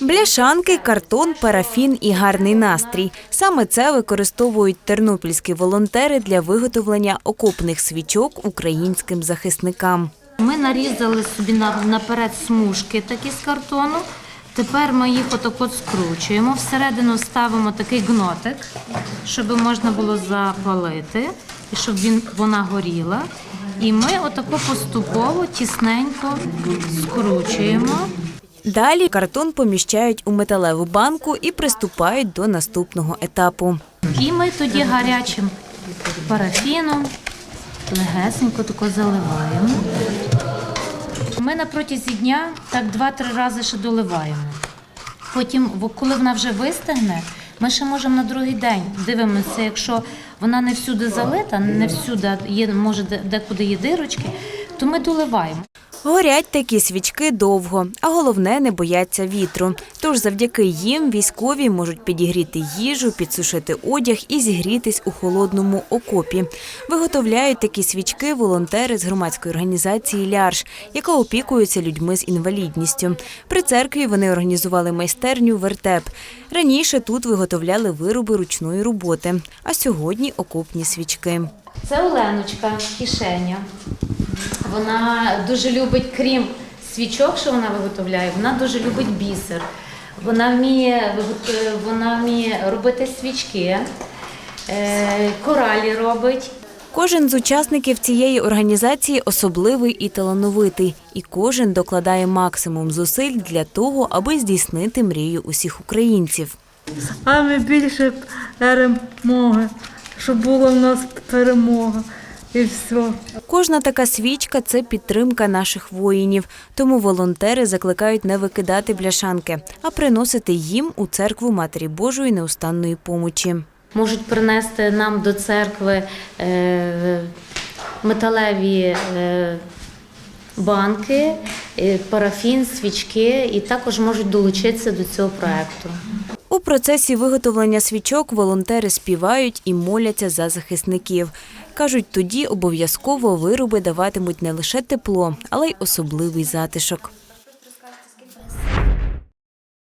Бляшанки, картон, парафін і гарний настрій. Саме це використовують тернопільські волонтери для виготовлення окопних свічок українським захисникам. Ми нарізали собі наперед смужки такі з картону. Тепер ми їх отак от скручуємо. Всередину ставимо такий гнотик, щоб можна було запалити і щоб він, вона горіла. І ми отако поступово тісненько скручуємо. Далі картон поміщають у металеву банку і приступають до наступного етапу. І ми тоді гарячим парафіном легесенько тако заливаємо. Ми на протязі дня так два-три рази ще доливаємо. Потім, коли вона вже вистигне, ми ще можемо на другий день дивимося, якщо вона не всюди залита, не всюди є, може декуди є дирочки, то ми доливаємо. Горять такі свічки довго, а головне не бояться вітру. Тож завдяки їм військові можуть підігріти їжу, підсушити одяг і зігрітись у холодному окопі. Виготовляють такі свічки волонтери з громадської організації Лярш, яка опікується людьми з інвалідністю. При церкві вони організували майстерню вертеп. Раніше тут виготовляли вироби ручної роботи, а сьогодні окопні свічки. Це Оленочка, кишеня. Вона дуже любить, крім свічок, що вона виготовляє, вона дуже любить бісер. Вона вміє, вигот- вона вміє робити свічки, е, коралі робить. Кожен з учасників цієї організації особливий і талановитий, і кожен докладає максимум зусиль для того, аби здійснити мрію усіх українців. А ми більше перемоги, щоб була в нас перемога і все. Кожна така свічка це підтримка наших воїнів. Тому волонтери закликають не викидати бляшанки, а приносити їм у церкву Матері Божої неустанної помочі. Можуть принести нам до церкви е, металеві е, банки, е, парафін, свічки, і також можуть долучитися до цього проекту. У процесі виготовлення свічок волонтери співають і моляться за захисників. Кажуть, тоді обов'язково вироби даватимуть не лише тепло, але й особливий затишок.